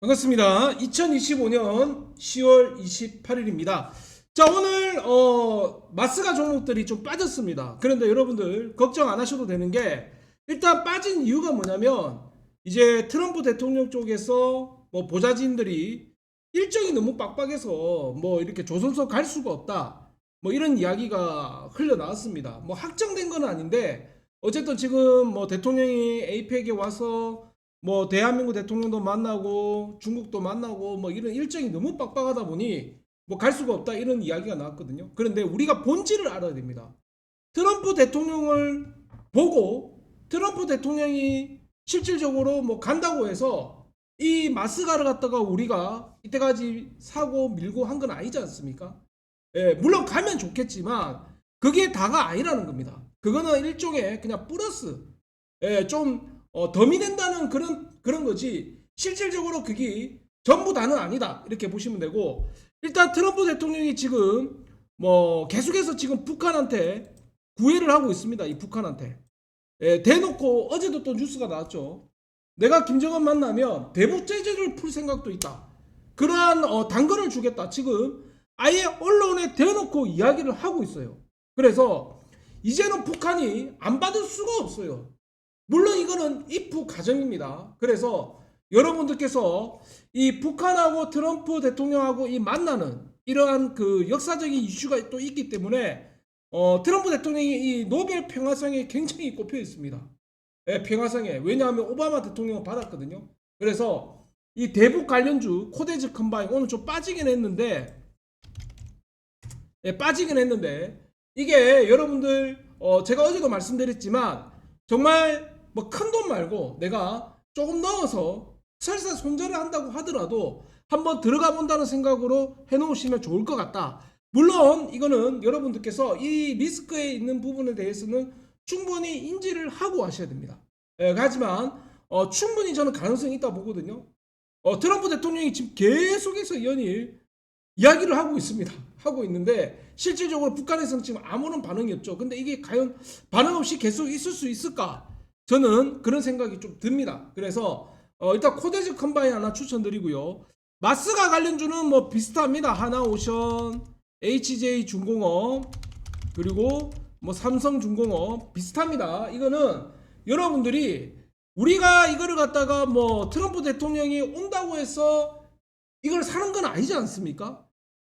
반갑습니다. 2025년 10월 28일입니다. 자, 오늘, 어, 마스가 종목들이 좀 빠졌습니다. 그런데 여러분들, 걱정 안 하셔도 되는 게, 일단 빠진 이유가 뭐냐면, 이제 트럼프 대통령 쪽에서 뭐 보좌진들이 일정이 너무 빡빡해서 뭐 이렇게 조선소 갈 수가 없다. 뭐 이런 이야기가 흘러나왔습니다. 뭐 확정된 건 아닌데, 어쨌든 지금 뭐 대통령이 에이펙에 와서 뭐 대한민국 대통령도 만나고 중국도 만나고 뭐 이런 일정이 너무 빡빡하다 보니 뭐 갈 수가 없다 이런 이야기가 나왔거든요. 그런데 우리가 본질을 알아야 됩니다. 트럼프 대통령을 보고 트럼프 대통령이 실질적으로 뭐 간다고 해서 이 마스가를 갖다가 우리가 이때까지 사고 밀고 한 건 아니지 않습니까? 예, 물론 가면 좋겠지만 그게 다가 아니라는 겁니다. 그거는 일종의 그냥 플러스 예, 좀 어, 덤이 된다는 그런 그런 거지. 실질적으로 그게 전부 다는 아니다. 이렇게 보시면 되고. 일단 트럼프 대통령이 지금 뭐 계속해서 지금 북한한테 구애를 하고 있습니다. 이 북한한테. 예, 대놓고 어제도 또 뉴스가 나왔죠. 내가 김정은 만나면 대북 제재를 풀 생각도 있다. 그러한 어, 당근을 주겠다. 지금 아예 언론에 대놓고 이야기를 하고 있어요. 그래서 이제는 북한이 안 받을 수가 없어요 물론 이거는 if 가정입니다. 그래서 여러분들께서 이 북한하고 트럼프 대통령하고 이 만나는 이러한 그 역사적인 이슈가 또 있기 때문에 어, 트럼프 대통령이 이 노벨 평화상에 굉장히 꼽혀 있습니다. 예, 평화상에 왜냐하면 오바마 대통령은 받았거든요. 그래서 이 대북 관련주 코데즈 컴바인 오늘 좀 빠지긴 했는데 예, 빠지긴 했는데 이게 여러분들 어, 제가 어제도 말씀드렸지만 정말 뭐 큰 돈 말고 내가 조금 넣어서 설사 손절을 한다고 하더라도 한번 들어가 본다는 생각으로 해놓으시면 좋을 것 같다. 물론 이거는 여러분들께서 이 리스크에 있는 부분에 대해서는 충분히 인지를 하고 하셔야 됩니다. 예, 하지만 어, 충분히 저는 가능성이 있다 보거든요. 어, 트럼프 대통령이 지금 계속해서 연일 이야기를 하고 있습니다. 하고 있는데 실질적으로 북한에서는 지금 아무런 반응이 없죠. 근데 이게 과연 반응 없이 계속 있을 수 있을까? 저는 그런 생각이 좀 듭니다. 그래서 어, 일단 코데즈 컴바인 하나 추천드리고요. 마스가 관련주는 뭐 비슷합니다. 하나오션, HJ 중공업, 그리고 뭐 삼성 중공업 비슷합니다. 이거는 여러분들이 우리가 이거를 갖다가 뭐 트럼프 대통령이 온다고 해서 이걸 사는 건 아니지 않습니까?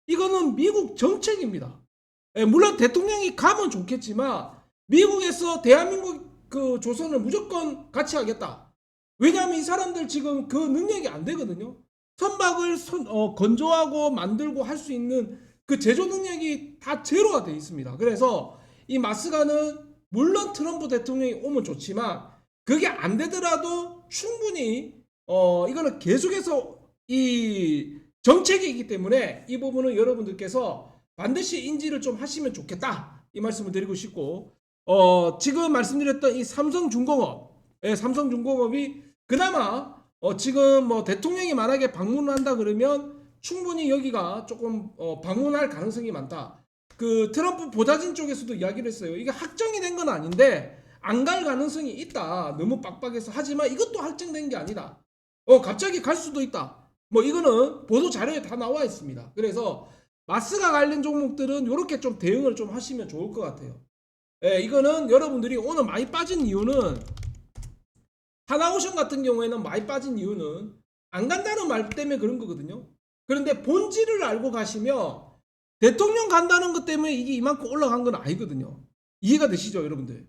이거는 미국 정책입니다. 예, 물론 대통령이 가면 좋겠지만 미국에서 대한민국 그 조선을 무조건 같이 하겠다. 왜냐하면 이 사람들 지금 그 능력이 안 되거든요. 선박을 선- 어, 건조하고 만들고 할 수 있는 그 제조 능력이 다 제로가 돼 있습니다. 그래서 이 마스가는 물론 트럼프 대통령이 오면 좋지만 그게 안 되더라도 충분히 어 이거는 계속해서 이 정책이기 때문에 이 부분은 여러분들께서 반드시 인지를 좀 하시면 좋겠다 이 말씀을 드리고 싶고 어 지금 말씀드렸던 이 삼성중공업 예, 삼성중공업이 그나마 어 지금 뭐 대통령이 만약에 방문을 한다 그러면 충분히 여기가 조금 어 방문할 가능성이 많다. 그 트럼프 보좌진 쪽에서도 이야기를 했어요. 이게 확정이 된 건 아닌데 안 갈 가능성이 있다. 너무 빡빡해서. 하지만 이것도 확정된 게 아니다. 어 갑자기 갈 수도 있다. 뭐 이거는 보도 자료에 다 나와 있습니다. 그래서 마스가 관련 종목들은 이렇게 좀 대응을 좀 하시면 좋을 것 같아요. 예, 이거는 여러분들이 오늘 많이 빠진 이유는 하나오션 같은 경우에는 많이 빠진 이유는 안 간다는 말 때문에 그런 거거든요. 그런데 본질을 알고 가시면 대통령 간다는 것 때문에 이게 이만큼 올라간 건 아니거든요. 이해가 되시죠, 여러분들?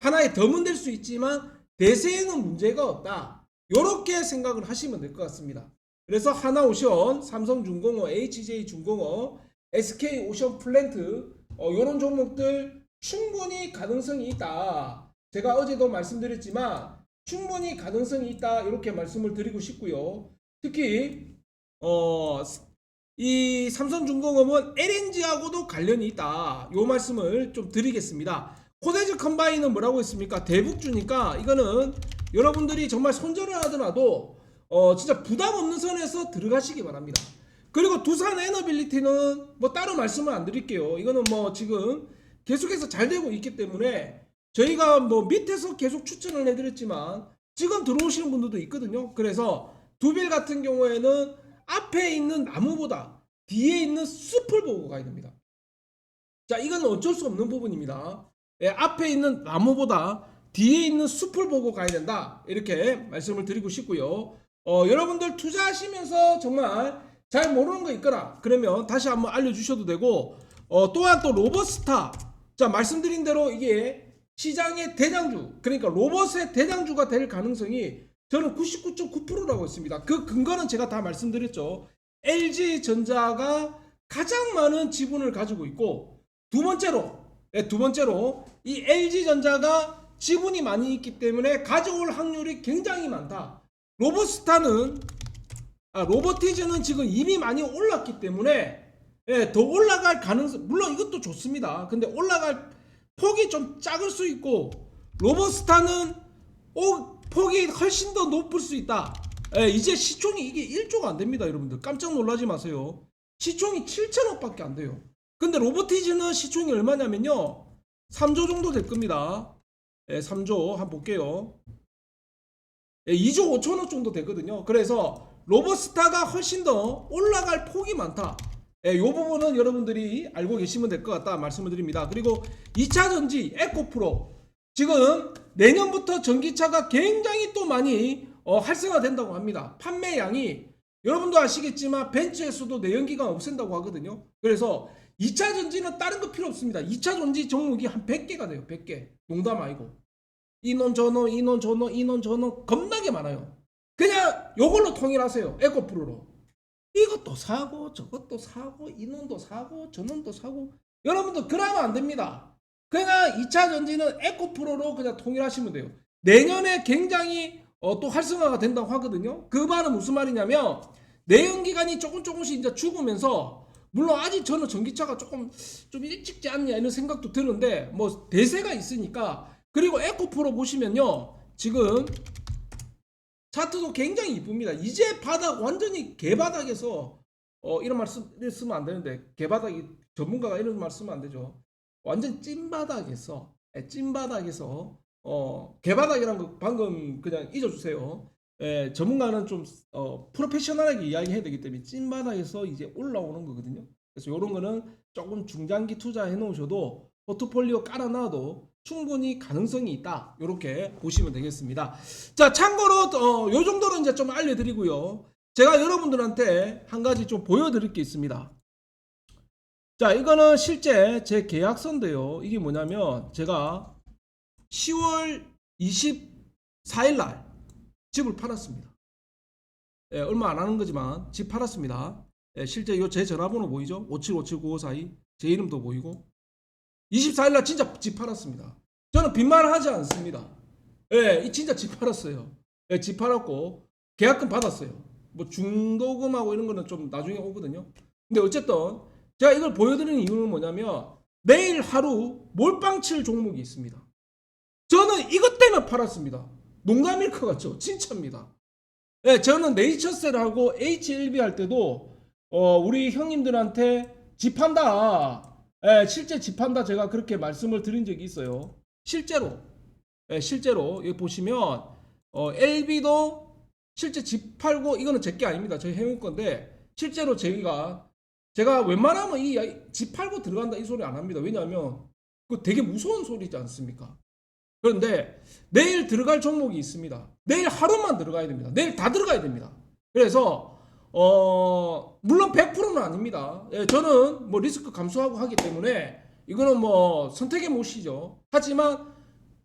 하나의 덤은 될 수 있지만 대세에는 문제가 없다. 이렇게 생각을 하시면 될 것 같습니다. 그래서 하나오션, 삼성중공업, HJ중공업, SK오션 플랜트 어, 이런 종목들 충분히 가능성이 있다. 제가 어제도 말씀드렸지만 충분히 가능성이 있다 이렇게 말씀을 드리고 싶고요. 특히 어, 이 삼성중공업은 LNG하고도 관련이 있다. 요 말씀을 좀 드리겠습니다. 코데즈 컴바인은 뭐라고 했습니까? 대북주니까 이거는 여러분들이 정말 손절을 하더라도 어 진짜 부담 없는 선에서 들어가시기 바랍니다. 그리고 두산 에너빌리티는 뭐 따로 말씀을 안 드릴게요. 이거는 뭐 지금 계속해서 잘 되고 있기 때문에 저희가 뭐 밑에서 계속 추천을 해드렸지만 지금 들어오시는 분들도 있거든요. 그래서 두빌 같은 경우에는 앞에 있는 나무보다 뒤에 있는 숲을 보고 가야 됩니다. 자, 이건 어쩔 수 없는 부분입니다. 예, 앞에 있는 나무보다 뒤에 있는 숲을 보고 가야 된다. 이렇게 말씀을 드리고 싶고요. 어, 여러분들 투자하시면서 정말 잘 모르는 거 있거나 그러면 다시 한번 알려주셔도 되고 어, 또한 또 로버스타 자 말씀드린 대로 이게 시장의 대장주 그러니까 로봇의 대장주가 될 가능성이 저는 99.9%라고 했습니다. 그 근거는 제가 다 말씀드렸죠. LG전자가 가장 많은 지분을 가지고 있고 두 번째로 네, 두 번째로 이 LG전자가 지분이 많이 있기 때문에 가져올 확률이 굉장히 많다. 로봇스타는 아, 로보티즈는 지금 이미 많이 올랐기 때문에 예, 더 올라갈 가능성 물론 이것도 좋습니다. 근데 올라갈 폭이 좀 작을 수 있고 로봇스타는 오, 폭이 훨씬 더 높을 수 있다. 예, 이제 시총이 이게 1조가 안 됩니다, 여러분들. 깜짝 놀라지 마세요. 시총이 7천억밖에 안 돼요. 근데 로보티즈는 시총이 얼마냐면요. 3조 정도 될 겁니다. 예, 3조 한번 볼게요. 예, 2조 5천억 정도 되거든요. 그래서 로버스타가 훨씬 더 올라갈 폭이 많다. 예, 이 부분은 여러분들이 알고 계시면 될 것 같다 말씀을 드립니다. 그리고 2차 전지 에코프로 지금 내년부터 전기차가 굉장히 또 많이 어, 활성화된다고 합니다. 판매량이 여러분도 아시겠지만 벤츠에서도 내연기관 없앤다고 하거든요. 그래서 2차 전지는 다른 거 필요 없습니다. 2차 전지 종목이 한 100개가 돼요. 100개. 농담 아니고. 인원 전원, 인원 전원, 인원 전원 겁나게 많아요. 그냥 요걸로 통일하세요. 에코프로로. 이것도 사고 저것도 사고 인원도 사고 전원도 사고 여러분들 그러면 안 됩니다. 그냥 2차 전지는 에코프로로 그냥 통일하시면 돼요. 내년에 굉장히 어, 또 활성화가 된다고 하거든요. 그 말은 무슨 말이냐면 내연기관이 조금 조금씩 이제 죽으면서 물론 아직 저는 전기차가 조금 좀 일찍지 않냐 이런 생각도 드는데 뭐 대세가 있으니까 그리고 에코프로 보시면요 지금 차트도 굉장히 이쁩니다. 이제 바닥 완전히 개바닥에서 어 이런 말씀 쓰면 안 되는데 개바닥이 전문가가 이런 말 쓰면 안 되죠. 완전 찐바닥에서 예, 찐바닥에서 어 개바닥이란 거 방금 그냥 잊어주세요. 예, 전문가는 좀 어, 프로페셔널하게 이야기해야 되기 때문에 찐바닥에서 이제 올라오는 거거든요. 그래서 이런 거는 조금 중장기 투자해 놓으셔도 포트폴리오 깔아놔도 충분히 가능성이 있다. 이렇게 보시면 되겠습니다. 자, 참고로 어, 요 정도로 이제 좀 알려드리고요. 제가 여러분들한테 한 가지 좀 보여드릴 게 있습니다. 자, 이거는 실제 제 계약서인데요. 이게 뭐냐면 제가 10월 24일 날 집을 팔았습니다. 예, 얼마 안 하는 거지만 집 팔았습니다. 예, 실제 이 제 전화번호 보이죠? 57579542. 제 이름도 보이고. 24일 날 진짜 집 팔았습니다. 저는 빈말 하지 않습니다. 예, 이 진짜 집 팔았어요. 예, 집 팔았고 계약금 받았어요. 뭐 중도금하고 이런 거는 좀 나중에 오거든요. 근데 어쨌든 제가 이걸 보여드리는 이유는 뭐냐면 내일 하루 몰빵 칠 종목이 있습니다. 저는 이것 때문에 팔았습니다. 농담일 것 같죠? 진짜입니다. 예, 저는 네이처셀하고 H1B 할 때도 어, 우리 형님들한테 집한다. 예, 실제 집한다 제가 그렇게 말씀을 드린 적이 있어요. 실제로 예, 실제로 여기 보시면 어, LB도 실제 집 팔고 이거는 제 게 아닙니다. 저희 해운 건데 실제로 저희가 제가 웬만하면 이 집 팔고 들어간다 이 소리 안 합니다. 왜냐하면 그 되게 무서운 소리지 않습니까? 그런데 내일 들어갈 종목이 있습니다. 내일 하루만 들어가야 됩니다. 내일 다 들어가야 됩니다. 그래서 어 물론 100%는 아닙니다. 예, 저는 뭐 리스크 감수하고 하기 때문에 이거는 뭐 선택의 몫이죠. 하지만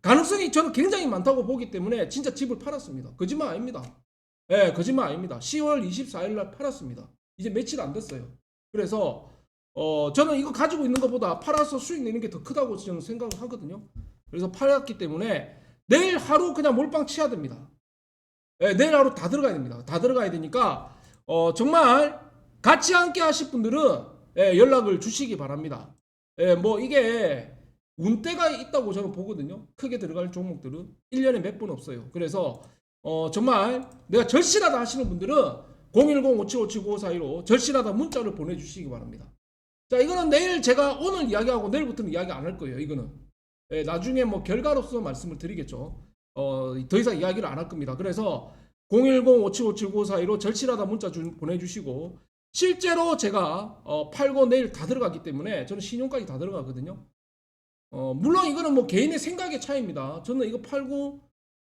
가능성이 저는 굉장히 많다고 보기 때문에 진짜 집을 팔았습니다. 거짓말 아닙니다. 예, 거짓말 아닙니다. 10월 24일 날 팔았습니다. 이제 며칠 안 됐어요. 그래서 어 저는 이거 가지고 있는 것보다 팔아서 수익 내는 게 더 크다고 저는 생각을 하거든요. 그래서 팔았기 때문에 내일 하루 그냥 몰빵 치야 됩니다. 예, 내일 하루 다 들어가야 됩니다. 다 들어가야 되니까 어, 정말 같이 함께 하실 분들은 예, 연락을 주시기 바랍니다. 예, 뭐 이게 운대가 있다고 저는 보거든요. 크게 들어갈 종목들은 1년에 몇 번 없어요. 그래서 어, 정말 내가 절실하다 하시는 분들은 010-5757-9542로 절실하다 문자를 보내주시기 바랍니다. 자, 이거는 내일 제가 오늘 이야기하고 내일부터는 이야기 안 할 거예요. 이거는. 예, 나중에 뭐 결과로서 말씀을 드리겠죠. 어, 더 이상 이야기를 안 할 겁니다. 그래서 010-5757-9542로 절실하다 문자 주- 보내주시고 실제로 제가 어, 팔고 내일 다 들어갔기 때문에 저는 신용까지 다 들어가거든요. 어, 물론 이거는 뭐 개인의 생각의 차이입니다. 저는 이거 팔고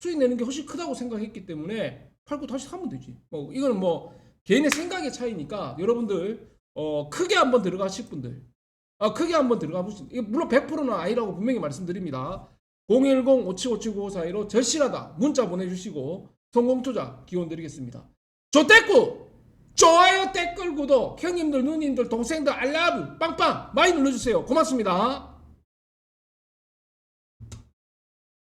수익 내는 게 훨씬 크다고 생각했기 때문에 팔고 다시 사면 되지. 뭐 이거는 뭐 개인의 생각의 차이니까 여러분들 어, 크게 한번 들어가실 분들 아, 크게 한번 들어가 보시. 이게 물론 100%는 아니라고 분명히 말씀드립니다. 010-5757-9542로 절실하다 문자 보내주시고 성공 투자 기원 드리겠습니다. 조댓구 좋아요 댓글 구독 형님들 누님들 동생들 알라브 빵빵 많이 눌러주세요. 고맙습니다.